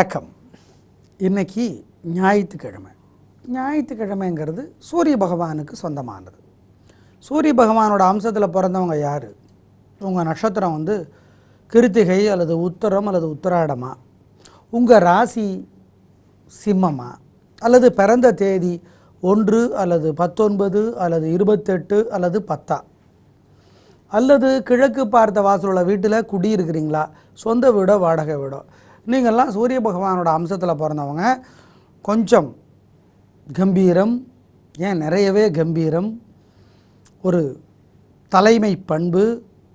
வணக்கம். இன்னைக்கு ஞாயிற்றுக்கிழமை. ஞாயிற்றுக்கிழமைங்கிறது சூரிய பகவானுக்கு சொந்தமானது. சூரிய பகவானோட அம்சத்தில் பிறந்தவங்க யார்? உங்கள் நட்சத்திரம் வந்து கிருத்திகை அல்லது உத்தரம் அல்லது உத்தராடமா? உங்கள் ராசி சிம்மமா? அல்லது பிறந்த தேதி ஒன்று அல்லது பத்தொன்பது அல்லது இருபத்தெட்டு அல்லது பத்தா? அல்லது கிழக்கு பார்த்த வாசலுள்ள வீட்டில் குடியிருக்கிறீங்களா சொந்த வீடோ வாடகை வீடோ? நீங்கள்லாம் சூரிய பகவானோட அம்சத்தில் பிறந்தவங்க. கொஞ்சம் கம்பீரம் ஏன் நிறையவே கம்பீரம் ஒரு தலைமை பண்பு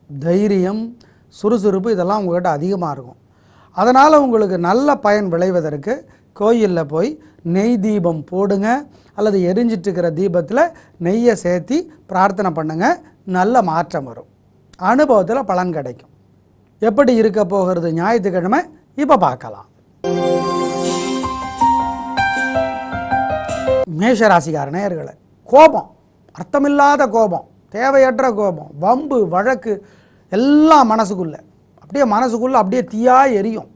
தைரியம் சுறுசுறுப்பு இதெல்லாம் உங்கள்கிட்ட அதிகமாக இருக்கும். அதனால் உங்களுக்கு நல்ல பயன் விளைவதற்கு கோயிலில் போய் நெய் தீபம் போடுங்க அல்லது எரிஞ்சிட்டு இருக்கிற தீபத்தில் நெய்யை சேர்த்தி பிரார்த்தனை பண்ணுங்கள் நல்ல மாற்றம் வரும். அனுபவத்தில் பலன் கிடைக்கும். எப்படி இருக்க போகிறது? ஞாயிற்றுக்கிழமை இப்போ பார்க்கலாம். மேஷராசிக்கார நேர்களை கோபம் அர்த்தமில்லாத கோபம் தேவையற்ற கோபம் வம்பு வழக்கு எல்லாம் மனசுக்குள்ளே. அப்படியே மனசுக்குள்ளே அப்படியே தீயாக எரியும்.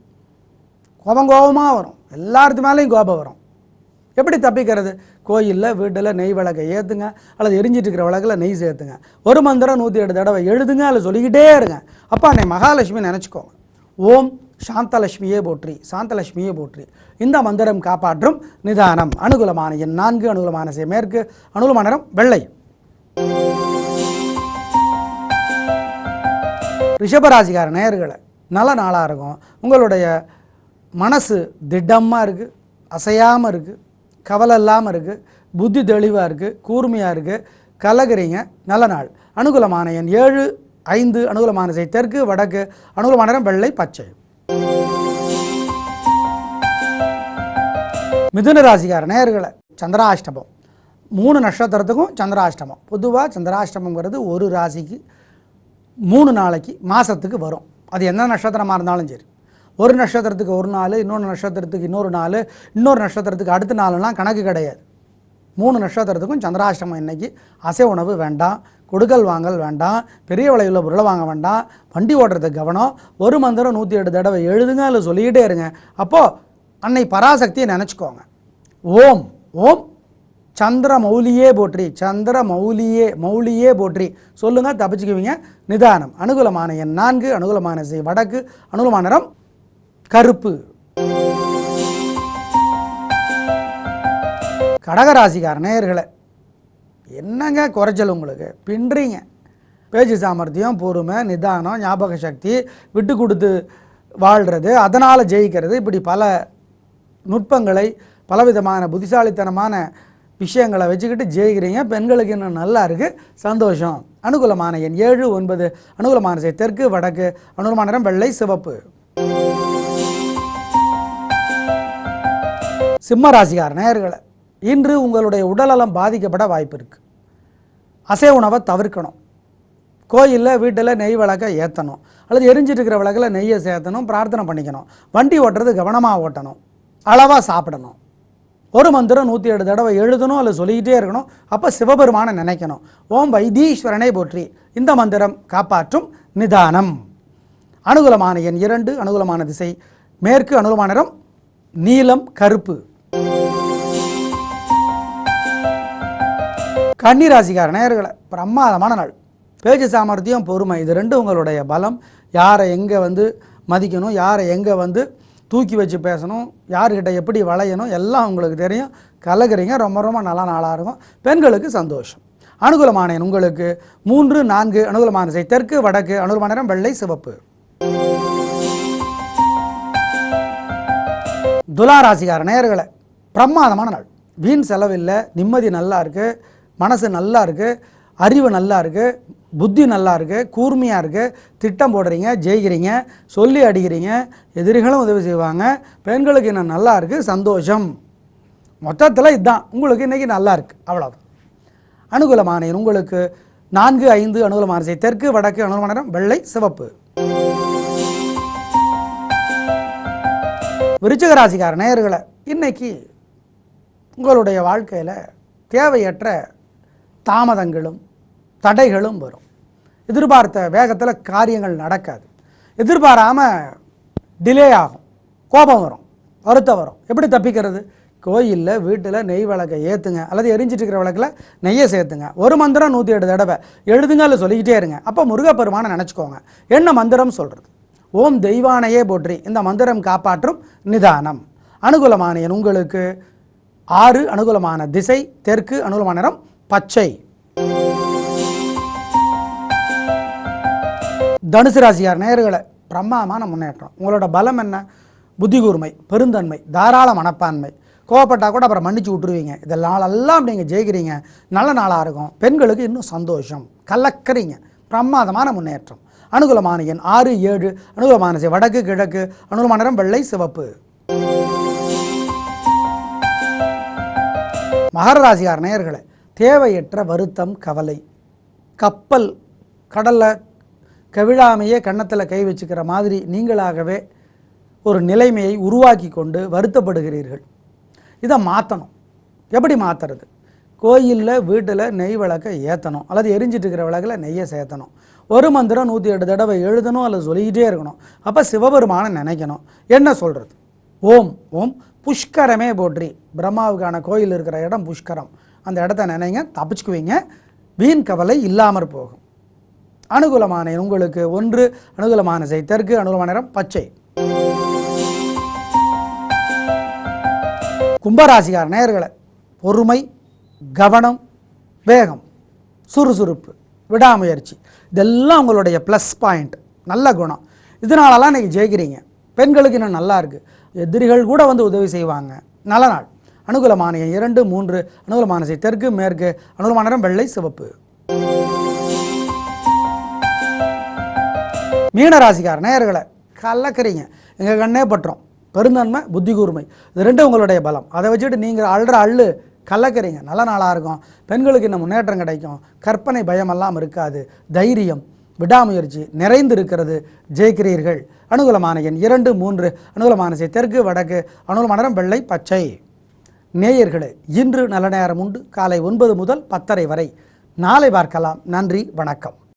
கோபம் கோபமாக வரும். எல்லாத்து மேலேயும் கோபம் வரும். எப்படி தப்பிக்கிறது? கோயிலில் வீட்டில் நெய் விளக்கை ஏற்றுங்க அல்லது எரிஞ்சிட்டு இருக்கிற விளக்கில் நெய் சேர்த்துங்க. ஒரு மந்திரம் நூற்றி எட்டு தடவை எழுதுங்க அல்லது சொல்லிக்கிட்டே இருங்க. அப்பா அன்னை மகாலட்சுமி நினச்சிக்கோங்க. ஓம் சாந்தலட்சுமியே போற்றி சாந்தலட்சுமியே போற்றி. இந்த மந்திரம் காப்பாற்றும் நிதானம். அனுகூலமான எண் நான்கு அனுகூலமான மேற்கு அனுகூலமான நிறம் வெள்ளை. ரிஷபராசிகார நேயர்களை நல்ல நாளாக இருக்கும். உங்களுடைய மனசு திடமாக இருக்குது அசையாமல் இருக்குது கவலை இல்லாமல் இருக்குது புத்தி தெளிவாக இருக்குது கூர்மையாக இருக்குது கலகிறீங்க நல்ல நாள். அனுகூலமான எண் ஏழு ஐந்து அனுகூலமான செய் தெற்கு வடக்கு அனுகூலமான வெள்ளை பச்சை. மிதுன ராசிக்கார நேயர்களை சந்திராஷ்டமம். மூணு நட்சத்திரத்துக்கும் சந்திராஷ்டமம். பொதுவாக சந்திராஷ்டமங்கிறது ஒரு ராசிக்கு மூணு நாளைக்கு மாதத்துக்கு வரும். அது எந்த நட்சத்திரமாக இருந்தாலும் சரி. ஒரு நட்சத்திரத்துக்கு ஒரு நாள் இன்னொரு நட்சத்திரத்துக்கு இன்னொரு நாள் இன்னொரு நட்சத்திரத்துக்கு அடுத்த நாளெல்லாம் கணக்கு கிடையாது. மூணு நட்சத்திரத்துக்கும் சந்திராஷ்டமம் இன்னைக்கு. அசை உணவு வேண்டாம் கொடுக்கல் வாங்கல் வேண்டாம் பெரிய விலையுள்ள பொருளை வாங்க வேண்டாம் வண்டி ஓட்டுறதுக்கு கவனம் ஒரு மந்திரம் நூற்றி எட்டு தடவை எழுதுங்க அதில் சொல்லிக்கிட்டே இருங்க. அப்போது அன்னை பராசக்தியை நினச்சிக்கோங்க. ஓம் ஓம் சந்திர மௌலியே போற்றி சந்திர மௌலியே மௌலியே போற்றி. சொல்லுங்க தப்பிச்சுக்குவீங்க. நிதானம் அனுகூலமான எண் நான்கு அனுகூலமான செய் வடக்கு அனுகூலமான நிறம் கருப்பு. கடகராசிக்கார நேயர்களே என்னங்க குறைச்சல் உங்களுக்கு? பின்றீங்க. பேச்சு சாமர்த்தியம் பொறுமை நிதானம் ஞாபக சக்தி விட்டு கொடுத்து வாழ்கிறது அதனால் ஜெயிக்கிறது இப்படி பல நுட்பங்களை பலவிதமான புத்திசாலித்தனமான விஷயங்களை வச்சுக்கிட்டு ஜெயிக்கிறீங்க. பெண்களுக்கு இன்னும் நல்லா இருக்குது சந்தோஷம். அனுகூலமான எண் ஏழு ஒன்பது. அனுகூலமான செய் தெற்கு வடக்கு. அனுகூலமான நிறம் வெள்ளை சிவப்பு. சிம்ம ராசிக்கார நேயர்களை இன்று உங்களுடைய உடல்நலம் பாதிக்கப்பட வாய்ப்பு இருக்குது அசை உணவை தவிர்க்கணும். கோயிலில் வீட்டில் நெய் விளக்கை ஏற்றணும் அல்லது எரிஞ்சிட்டு இருக்கிற விளக்கில் நெய்யை சேர்த்தணும் பிரார்த்தனை பண்ணிக்கணும். வண்டி ஓட்டுறது கவனமாக ஓட்டணும். அளவாக சாப்பிடணும். ஒரு மந்திரம் நூற்றி ஏழு தடவை எழுதணும் அல்லது சொல்லிக்கிட்டே இருக்கணும். அப்போ சிவபெருமானை நினைக்கணும். ஓம் வைத்தீஸ்வரனை போற்றி. இந்த மந்திரம் காப்பாற்றும் நிதானம். அனுகூலமான எண் இரண்டு அனுகூலமான திசை. மேற்கு அனுகூலமான நிறம் நீலம் கருப்பு. கன்னிராசிக்கார நேர்களை பிரமாதமான நாள். பேச்சு சாமர்த்தியம் பொறுமை. இது ரெண்டும் உங்களுடைய பலம். யாரை எங்கே வந்து மதிக்கணும் யாரை எங்கே வந்து தூக்கி வச்சு பேசணும் யார்கிட்ட எப்படி வளையணும் எல்லாம் உங்களுக்கு தெரியும். கலகுறீங்க ரொம்ப ரொம்ப நல்ல நாளாக இருக்கும். பெண்களுக்கு சந்தோஷம். அனுகூலமான உங்களுக்கு. மூன்று நான்கு அனுகூலமான செய் தெற்கு வடக்கு அனுகூலமான நிறம் வெள்ளை சிவப்பு. துலாராசிக்கார நேயர்களை பிரமாதமான நாள். வீண் செலவில்லை நிம்மதி நல்லா இருக்குது மனசு நல்லா இருக்குது அறிவு நல்லா இருக்குது புத்தி நல்லா இருக்குது கூர்மையாக இருக்குது திட்டம் போடுறீங்க ஜெயிக்கிறீங்க சொல்லி அடிக்கிறீங்க எதிரிகளும் உதவி செய்வாங்க. பெண்களுக்கு இன்னும் நல்லா இருக்குது சந்தோஷம். மொத்தத்தில் இதுதான். உங்களுக்கு இன்றைக்கி நல்லா இருக்குது அவ்வளோதான் அனுகூலமான எண் உங்களுக்கு நான்கு ஐந்து அனுகூலமான மாநிலம் தெற்கு வடக்கு அனுகூலமான நிறம் வெள்ளை சிவப்பு. விருச்சிகராசிக்கார நேயர்களை இன்னைக்கு உங்களுடைய வாழ்க்கையில் தேவையற்ற தாமதங்களும் தடைகளும் வரும். எதிர்பார்த்த வேகத்தில் காரியங்கள் நடக்காது. எதிர்பாராமல் டிலே ஆகும். கோபம் வரும். வருத்தம் வரும். எப்படி தப்பிக்கிறது? கோயிலில் வீட்டில் நெய் விளக்கை ஏற்றுங்க அல்லது எரிஞ்சிட்டு இருக்கிற விளக்கில் நெய்யை சேர்த்துங்க. ஒரு மந்திரம் நூற்றி எட்டு தடவை. எழுதுங்க இல்லை சொல்லிக்கிட்டே இருங்க. அப்போ முருகப்பெருமானை நினச்சிக்கோங்க. என்ன மந்திரம் சொல்கிறது ஓம் தெய்வானையே போற்றி. இந்த மந்திரம் காப்பாற்றும் நிதானம். அனுகூலமான உங்களுக்கு. ஆறு அனுகூலமான திசை தெற்கு அனுகூலமான நிறம் பச்சை. தனுசு ராசியார் நேர்களை பிரம்மாதமான முன்னேற்றம். உங்களோட பலம் என்ன? புத்தி கூர்மை பெருந்தன்மை தாராள மனப்பான்மை. கோவப்பட்டால் கூட அப்புறம் மன்னிச்சு விட்டுருவீங்க. இதெல்லாம் எல்லாம் நீங்கள் ஜெயிக்கிறீங்க. நல்ல நாளாக இருக்கும். பெண்களுக்கு இன்னும் சந்தோஷம். கலக்கறீங்க பிரமாதமான முன்னேற்றம். அனுகூலமான எண் ஆறு ஏழு. அனுகூலமான வடக்கு கிழக்கு. அனுகூலமான நிறம் வெள்ளை சிவப்பு. மகர ராசியார் நேயர்களே தேவையற்ற வருத்தம் கவலை. கப்பல் கடலில் கவிழாமையே கன்னத்தில் கை வச்சுக்கிற மாதிரி நீங்களாகவே ஒரு நிலைமையை உருவாக்கி கொண்டு வருத்தப்படுகிறீர்கள். இதை மாற்றணும் எப்படி மாற்றுறது கோயிலில் வீட்டில் நெய் விளக்கை ஏற்றணும் அல்லது எரிஞ்சிட்டு இருக்கிற விளக்கில் நெய்யை சேர்த்தணும். ஒரு மந்திரம் நூற்றி எட்டு தடவை எழுதணும் அல்லது சொல்லிக்கிட்டே இருக்கணும். அப்போ சிவபெருமானை நினைக்கணும். என்ன சொல்கிறது ஓம் ஓம் புஷ்கரமே போற்றி. பிரம்மாவுக்கான கோயில் இருக்கிற இடம் புஷ்கரம். அந்த இடத்த நினைங்க தப்பிச்சுக்குவீங்க. வீண் கவலை இல்லாமற் போகும். அனுகூலமான உங்களுக்கு ஒன்று அனுகூலமான செய் தெற்கு அனுகூலமான நிறம் பச்சை. கும்பராசிகார் நேயர்களை பொறுமை கவனம் வேகம் சுறுசுறுப்பு விடாமுயற்சி இதெல்லாம் உங்களுடைய ப்ளஸ் பாயிண்ட் நல்ல குணம். இதனாலலாம் இன்றைக்கி ஜெயிக்கிறீங்க. பெண்களுக்கு இன்னும் நல்லா இருக்குது எதிரிகள் கூட வந்து உதவி செய்வாங்க. நல்ல நாள். அனுகூலமான இரண்டு மூன்று அனுகூலமான தெற்கு மேற்கு அனுகூலமான நிறம் வெள்ளை சிவப்பு. மீனராசிக்கார நேயர்களை கலக்கிறீங்க. எங்கள் கண்ணே பற்றோம். பெருந்தன்மை புத்தி கூர்மை. இது ரெண்டும் உங்களுடைய பலம். அதை வச்சுட்டு நீங்கள் அள்ளுற அள்ளு கலக்கிறீங்க. நல்ல நாளாக இருக்கும். பெண்களுக்கு இன்னும் முன்னேற்றம் கிடைக்கும். கற்பனை பயமெல்லாம் இருக்காது. தைரியம் விடாமுயற்சி நிறைந்து இருக்கிறது ஜெயிக்கிறீர்கள். அனுகூலமான எண் இரண்டு மூன்று அனுகூலமான தெற்கு வடக்கு அனுகூலமான வெள்ளை பச்சை. நேயர்களே இன்று நல்ல நேரம் உண்டு. காலை ஒன்பது முதல் பத்தரை வரை. நாளை பார்க்கலாம். நன்றி வணக்கம்.